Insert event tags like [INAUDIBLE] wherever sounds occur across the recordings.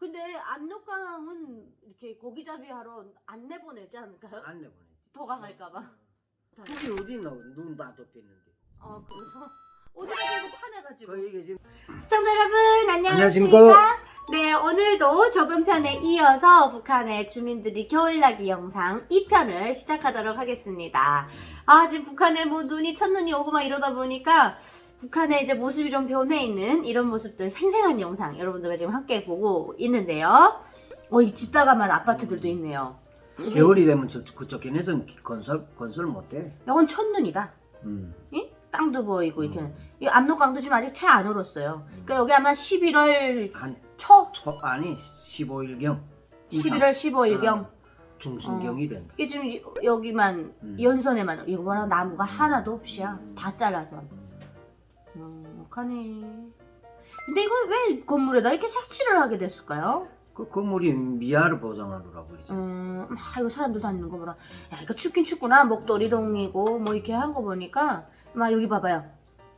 근데 압록강은 이렇게 고기잡이 하러 안 내보내지 않을까요? 안 내보내지. 더 강할까봐. 그게 어디 있나? 눈 다 덮였는데. 아 그래서 어디 가서 이거 파내가지고. 그 이게 지금 시청자 여러분 안녕하십니까? 안녕하십니까? 네 오늘도 저번 편에 이어서 북한의 주민들이 겨울나기 영상 2편을 시작하도록 하겠습니다. 아 지금 북한에 뭐 눈이 첫눈이 오고 막 이러다 보니까 북한의 이제 모습이 좀 변해 있는 이런 모습들 생생한 영상 여러분들과 지금 함께 보고 있는데요. 어, 이 짓다가만 아파트들도 있네요. 겨울이 되면 저 그쪽 걔네는 건설 건설 못해. 이건 첫눈이다. 음. 이? 땅도 보이고 이렇게. 음. 이 압록강도 지금 아직 채 안 얼었어요. 그러니까 여기 아마 11월 한 초, 초 아니 15일경. 11월 15일경. 중순경이 된다. 이게 지금 이- 여기만 음. 연선에만 이거 봐라 나무가 하나도 없이야 다 잘라서 음. 음, 근데 이거 왜 건물에다 이렇게 색칠을 하게 됐을까요? 그 건물이 미아를 보장하느라고 그러지. 음, 막 이거 사람들 다니는 거 보라 야 이거 춥긴 춥구나 목도리동이고 뭐 이렇게 한 거 보니까 막 여기 봐봐요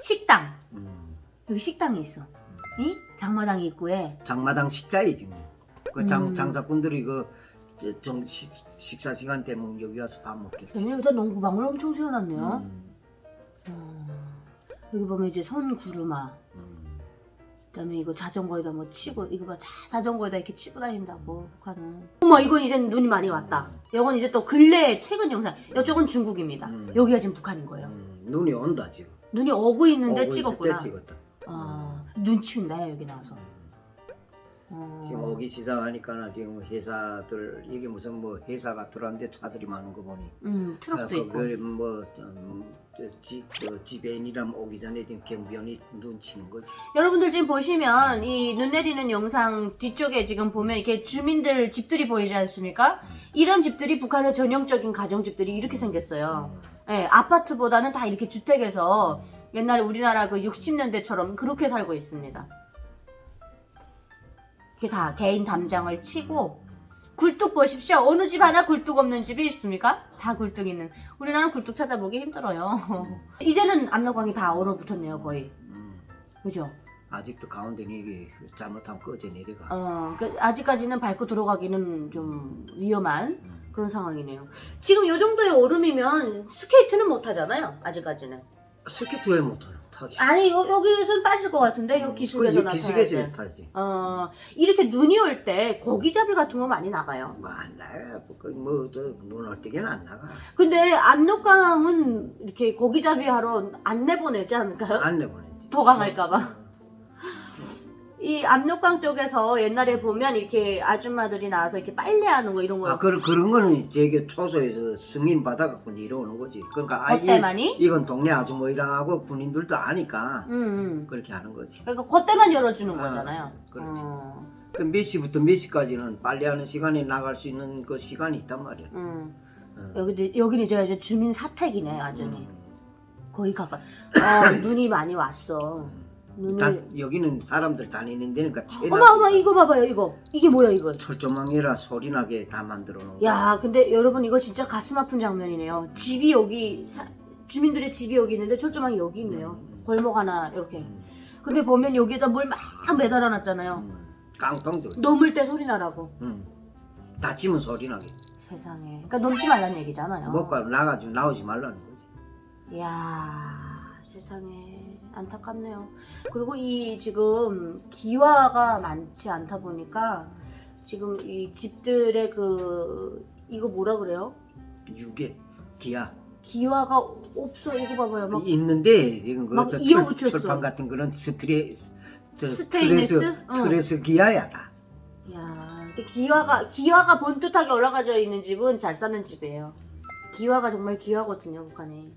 식당 음. 여기 식당이 있어 이 장마당 입구에 장마당 식자이 지금. 그 장, 음. 장사꾼들이 그 저- 정, 식, 식사 시간 되면 여기 와서 밥 먹겠지. 그러면 여기다 농구방을 엄청 세워놨네요 음. 음, 여기 보면 이제 선구르마 음. 그다음에 이거 자전거에다 뭐 치고 이거 봐 자, 자전거에다 이렇게 치고 다닌다고 북한은 어머 이건 이제 눈이 많이 왔다 이건 이제 또 근래 최근 영상 이쪽은 중국입니다 음. 여기가 지금 북한인 거예요 음. 눈이 온다 지금. 눈이 오고 있는데 오고 있을 찍었구나 때 찍었다. 아, 눈 치운다 여기 나와서 음. 어. 지금 오기 시작하니까 지금 회사들 이게 무슨 뭐 회사가 들어왔는데 차들이 많은 거 보니 음 트럭도 있고 그뭐 그 지배인이라면 오기 전에 지금 경비원이 눈치는 거지. 여러분들 지금 보시면 이 눈 내리는 영상 뒤쪽에 지금 보면 이렇게 주민들 집들이 보이지 않습니까? 이런 집들이 북한의 전형적인 가정집들이 이렇게 생겼어요. 예, 아파트보다는 다 이렇게 주택에서 옛날에 우리나라 그 60년대처럼 그렇게 살고 있습니다. 이게 다 개인 담장을 치고 굴뚝 보십시오. 어느 집 하나 굴뚝 없는 집이 있습니까? 다 굴뚝 있는. 우리나라는 굴뚝 찾아보기 힘들어요. [LAUGHS] 이제는 압록강이 다 얼어붙었네요, 거의. 음. 그죠? 아직도 가운데는 이게 잘못하면 꺼져 내려가. 어, 그 아직까지는 밟고 들어가기는 좀 위험한 음. 그런 상황이네요. 지금 이 정도의 얼음이면 스케이트는 못 하잖아요. 아직까지는. 스케이트 왜 못 하나? 타지. 아니 여, 여기선 빠질 것 같은데 여 기숙에서나 그 기숙에서 타야지. 타지. 어 이렇게 눈이 올 때 고기잡이 같은 거 많이 나가요. 뭐 안 나가. 뭐눈 올때게는 안 나가. 근데 압록강은 이렇게 고기잡이 하러 안 내보내지 않을까요? 안 내보내지. 더 강할까봐. 이 압록강 쪽에서 옛날에 보면 이렇게 아줌마들이 나와서 이렇게 빨래하는 거 이런 거 아 그런 그런 거는 저기 초소에서 승인 받아갖고 내려오는 거지. 그러니까 아, 이, 겉대만이? 이건 동네 아주머니라고 군인들도 아니까 음, 음. 그렇게 하는 거지. 그러니까 겉대만 열어주는 아, 거잖아요. 그렇지. 어, 그몇 시부터 몇 시까지는 빨래하는 시간에 나갈 수 있는 그 시간이 있단 말이야. 음. 어. 여기 여기는 이제 이제 주민 사택이네, 완전히. 음. 거의 가까. 어, [CLEARS THROAT] 눈이 많이 왔어. 눈을. 다, 여기는 사람들 다니는 데니까 어머 어머 이거 봐봐요 이거 이게 뭐야 이거 철조망이라 소리 나게 다 만들어 놓은 거야. 야 근데 여러분 이거 진짜 가슴 아픈 장면이네요 집이 여기 사- 주민들의 집이 여기 있는데 철조망이 여기 있네요 음. 골목 하나 이렇게 음. 근데 보면 여기에다 뭘 막 매달아 놨잖아요 음. 깡통도. 넘을 때 소리 나라고 음. 다치면 소리 나게. 세상에 그러니까 넘지 말라는 얘기잖아요 먹고 나가지고 나오지 말라는 거지. 이야 세상에 안타깝네요 그리고 이 지금 기와가 많지 않다 보니까 지금 이 집들의 그 이거 뭐라 그래요? 유괴, 기아. 기와가 없어 이거 봐봐요 막 있는데 지금 막 그저 이어붙였어. 철판 같은 그런 스트레 저 스테인리스? 트레스 어. 트레스 기아야 다. 야, 근데 기와가 기와가 본뜻하게 올라가져 있는 집은 잘 사는 집이에요. 기와가 정말 기와거든요, 북한에.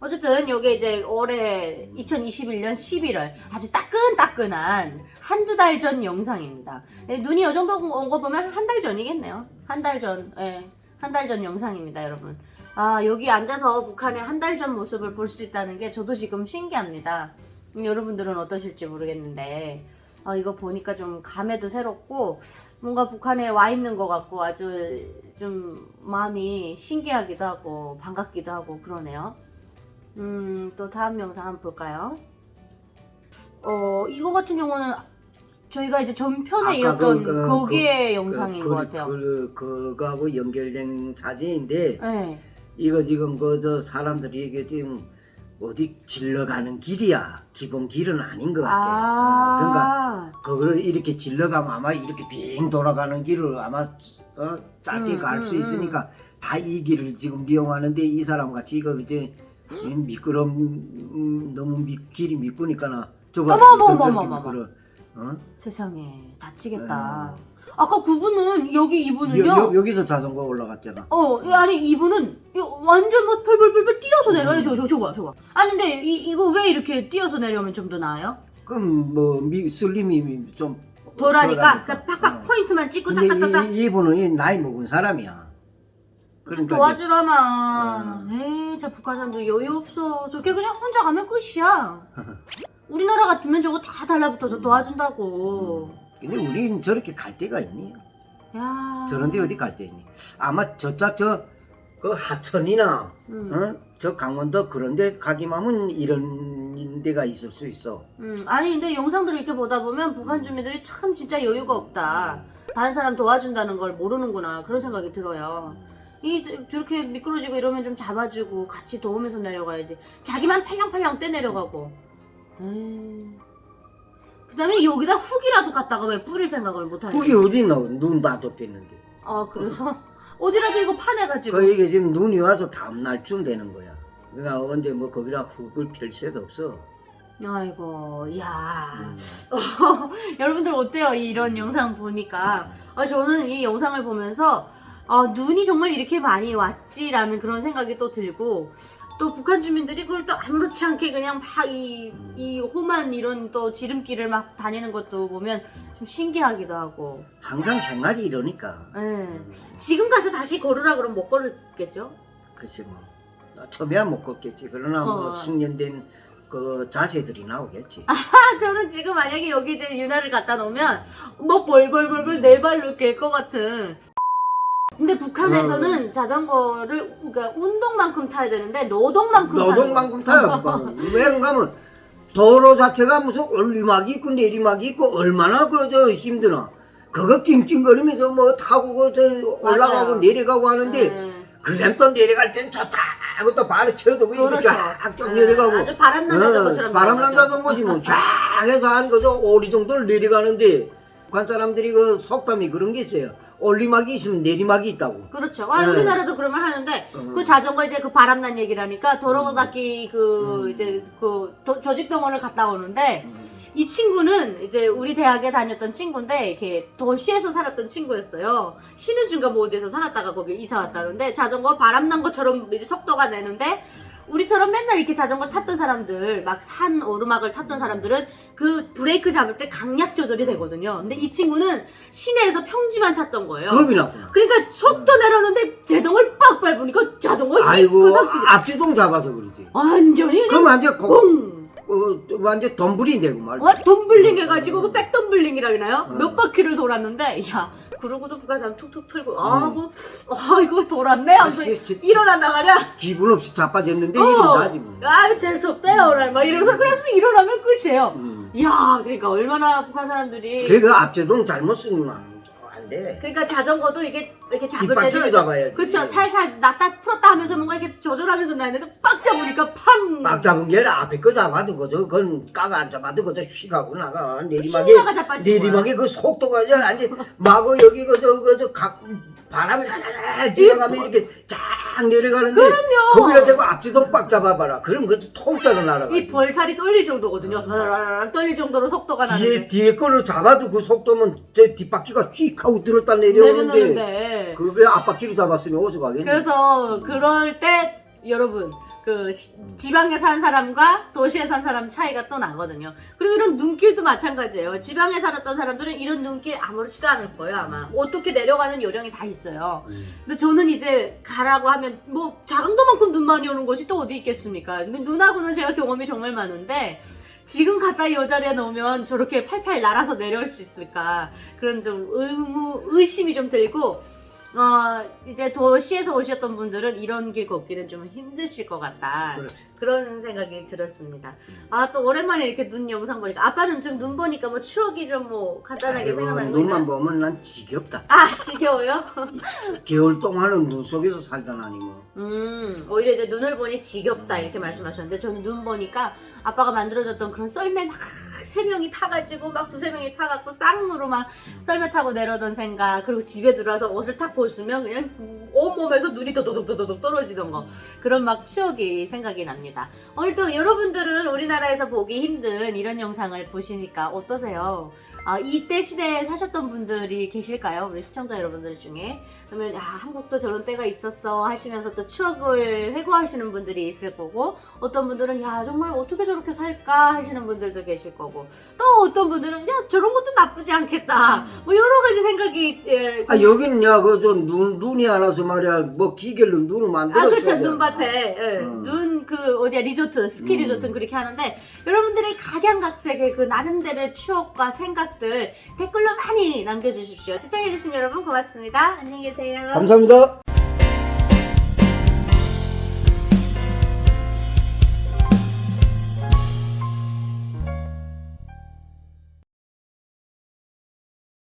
어쨌든 요게 이제 올해 2021년 11월 아주 따끈따끈한 한두 달 전 영상입니다. 예, 눈이 이 정도 온 거 보면 한 달 전이겠네요. 한 달 전, 예. 한 달 전 영상입니다, 여러분. 아, 여기 앉아서 북한의 한 달 전 모습을 볼 수 있다는 게 저도 지금 신기합니다. 음, 여러분들은 어떠실지 모르겠는데, 아, 이거 보니까 좀 감회도 새롭고, 뭔가 북한에 와 있는 것 같고, 아주 좀 마음이 신기하기도 하고, 반갑기도 하고, 그러네요. 음, 또 다음 영상 한번 볼까요? 어, 이거 같은 경우는 저희가 이제 전편에 이었던 그, 그, 거기에 영상인 그, 것 그, 같아요. 그, 그거하고 연결된 사진인데 네. 이거 지금 그 저 사람들이 이게 지금 어디 질러가는 길이야 기본 길은 아닌 것 같아. 어, 그러니까 아, 그거를 이렇게 질러가면 아마 이렇게 빙 돌아가는 길을 아마 어, 짧게 음, 갈수 음, 있으니까 다이 길을 지금 이용하는데 이 사람 같이 이거 이제 이 미끄럼 음, 너무 미, 길이 미끄니까나 저거 어머, 어머, 저렇게 어머, 어머, 미끄러. 어? 세상에 다치겠다. 아까 그분은 여기 여, 이분은요. 여, 여 기서 자전거 올라갔잖아. 어, 아니 이분은 완전 뭐 펄펄펄펄 뛰어서 내려요. 음. 저, 저, 저거, 저거. 아니 근데 이, 이거 왜 이렇게 뛰어서 내려오면 좀 더 나아요? 그럼 뭐 미, 슬림이 좀 덜하니까 그러니까 팍팍 어. 포인트만 찍고 이, 이분은 이 나이 먹은 사람이야. 그러니까 이제 도와주라마. 에이, 저 북한 사람들 여유 없어. 저렇게 그냥 혼자 가면 끝이야. [LAUGHS] 우리나라 같으면 저거 다 달라붙어서 도와준다고. 근데 우린 저렇게 갈 데가 있니? 야. 저런데 어디 갈 데 있니? 아마 저쪽 저그 하천이나 음. 어? 저 강원도 그런데 가기만 하면 이런 데가 있을 수 있어. 음, 아니 근데 영상들을 이렇게 보다 보면 북한 주민들이 참 진짜 여유가 없다. 다른 사람 도와준다는 걸 모르는구나 그런 생각이 들어요. 이 저렇게 미끄러지고 이러면 좀 잡아주고 같이 도우면서 내려가야지. 자기만 팔랑팔랑 떼 내려가고. 음. 그다음에 여기다 흙이라도 갖다가 왜 뿌릴 생각을 못 하냐? 거기 어디 있나? 눈다 덮였는데. 아 그래서 어디라도 이거 파내가지고. 그 이게 지금 눈이 와서 다음 날쯤 되는 거야. 그러니까 언제 뭐 거기다 흙을 펼 새도 없어. 아이고, 야. 음. [LAUGHS] 여러분들 어때요? 이런 영상 보니까. 아, 저는 이 영상을 보면서 아, 눈이 정말 이렇게 많이 왔지라는 그런 생각이 또 들고 또 북한 주민들이 그걸 또 아무렇지 않게 그냥 막 이 이 험한 이런 또 지름길을 막 다니는 것도 보면 좀 신기하기도 하고. 항상 생활이 이러니까. 예. 음. 지금 가서 다시 걸으라 그러면 못 걸을겠죠? 글쎄 뭐 처음에야 못 걷겠지. 그러나 뭐 어. 숙련된 그 자세들이 나오겠지. [LAUGHS] 아, 저는 지금 만약에 여기 이제 윤아를 갖다 놓으면 뭐 벌벌벌벌 네 발로 깰 것 같은. 근데 북한에서는 자전거를 그러니까 운동만큼 타야 되는데 노동만큼 노동만큼 타는 타요. 그거는. 왜 그러면 도로 자체가 무슨 올리막이 있고 내리막이 있고 얼마나 그저 힘드나. 그거 낑낑거리면서 뭐 타고 그저 올라가고 맞아요. 내려가고 거. 하는데 네. 그럼 또 내려갈 땐 좋다 하고 또 발을 쳐도 그렇죠. 쫙쫙 네, 내려가고 아주 바람난 자전거처럼 어, 바람난 내려가죠. 자전거지 뭐쫙 해서 한 거죠 오리 정도를 내려가는데 북한 사람들이 그 속담이 그런 게 있어요 올리막이 있으면 내리막이 있다고 그렇죠. 아, 네. 우리나라도 그러면 하는데 어. 그 자전거 이제 그 바람난 얘기라니까 도로 음. 그 음. 이제 그 도- 조직동원을 갔다 오는데 음. 이 친구는 이제 우리 대학에 다녔던 친구인데 이렇게 도시에서 살았던 친구였어요. 신우준가 뭐 어디에서 살았다가 거기 이사 왔다는데 자전거 바람난 것처럼 이제 속도가 내는데 우리처럼 맨날 이렇게 자전거 탔던 사람들 막 산 오르막을 탔던 사람들은 그 브레이크 잡을 때 강약 조절이 되거든요. 근데 이 친구는 시내에서 평지만 탔던 거예요. 겁이 났구나 그러니까 속도 내려는데 제동을 빡 밟으니까 자동을 아이고 끄덕끄덕. 앞지동 잡아서 그러지 완전히 그럼 그냥 완전 고, 꽁 어, 완전 덤불이 되고 말이야 어? 덤블링 해가지고 그 백덤블링이라 그러나요? 어. 몇 바퀴를 돌았는데 야 그러고도 북한 사람 툭툭 털고 아 음. 뭐아 이거 돌았네 하면서 시- 시- 일어난다 말이야 기분 없이 자빠졌는데 어. 이런다지 뭐 아 재수없대요 오늘 막 이러면서 그래서 일어나면 끝이에요 음. 이야 그러니까 얼마나 북한 사람들이 그래 그 앞제동 잘못 쓰 면 안돼 그러니까 자전거도 이게 이렇게 잡을 때도 잡아야지. 그쵸 살살 놨다 풀었다 하면서 뭔가 이렇게 조절하면서 놨는데 빡 잡으니까 팡! 막 잡은 게 아니라 앞에 거 잡아도 그저 그건 까가 안 잡아도 그저 휙하고 나가. 내리막에 내리막에 그 속도가 이제 아니 마구 여기 그저 그저 각 바람이 살살 들어가면 이렇게 쫙 내려가는데 그럼요. 거기다 대고 앞지도 빡 잡아봐라. 그럼 그 통짜로 날아가 이 벌살이 떨릴 정도거든요. 라라라 떨릴 정도로 속도가 뒤에 나는데. 뒤에 거를 잡아도 그 속도면 저 뒷바퀴가 휙 하고 들었다 내려오는데 내려놓는데. 그게 앞바퀴를 잡았으면 어디서 가겠니? 그래서 그럴 때 여러분 그 시- 지방에 산 사람과 도시에 산 사람 차이가 또 나거든요. 그리고 이런 눈길도 마찬가지예요. 지방에 살았던 사람들은 이런 눈길 아무렇지도 않을 거예요 아마. 어떻게 내려가는 요령이 다 있어요. 음. 근데 저는 이제 가라고 하면 뭐 자강도만큼 눈 많이 오는 곳이 또 어디 있겠습니까? 근데 눈하고는 제가 경험이 정말 많은데 지금 갖다 이 여자리에 놓으면 저렇게 팔팔 날아서 내려올 수 있을까 그런 좀 의무 의심이 좀 들고 어, 이제 도시에서 오셨던 분들은 이런 길 걷기는 좀 힘드실 것 같다. 그렇지. 그런 생각이 들었습니다. 음. 아, 또 오랜만에 이렇게 눈 영상 보니까 아빠는 좀 눈 보니까 뭐 추억이 좀 뭐 간단하게 아이고, 생각나는 거 눈만? 보면 난 지겹다. 아, 지겨워요? [LAUGHS] 개월 동안은 눈 속에서 살다나니 뭐. 음, 오히려 이제 눈을 보니 지겹다 이렇게 말씀하셨는데 저는 눈 보니까 아빠가 만들어줬던 그런 썰매 막 세 명이 타가지고 막 두세 명이 타갖고 쌍무로 막 썰매 타고 내려오던 생각 그리고 집에 들어와서 옷을 탁 벗으면 그냥 온몸에서 눈이 도도독도도독 떨어지던 거 그런 막 추억이 생각이 납니다. 오늘 또 여러분들은 우리나라에서 보기 힘든 이런 영상을 보시니까 어떠세요? 아, 이때 시대에 사셨던 분들이 계실까요? 우리 시청자 여러분들 중에 그러면 야 한국도 저런 때가 있었어 하시면서 또 추억을 회고하시는 분들이 있을 거고 어떤 분들은 야 정말 어떻게 저렇게 살까 하시는 분들도 계실 거고 또 어떤 분들은 야 저런 것도 나쁘지 않겠다 뭐 여러 가지 생각이 예, 아 여기는 야그저 눈 눈이 안 와서 말이야 뭐 기계로 눈을 만들어. 아, 그쵸. 눈밭에. 예. 음. 눈, 그, 어디야, 리조트, 스키 음. 리조트 는 그렇게 하는데, 여러분들의 각양각색의 그 나름대로의 추억과 생각들 댓글로 많이 남겨주십시오. 시청해주신 여러분 고맙습니다. 안녕히 계세요. 감사합니다.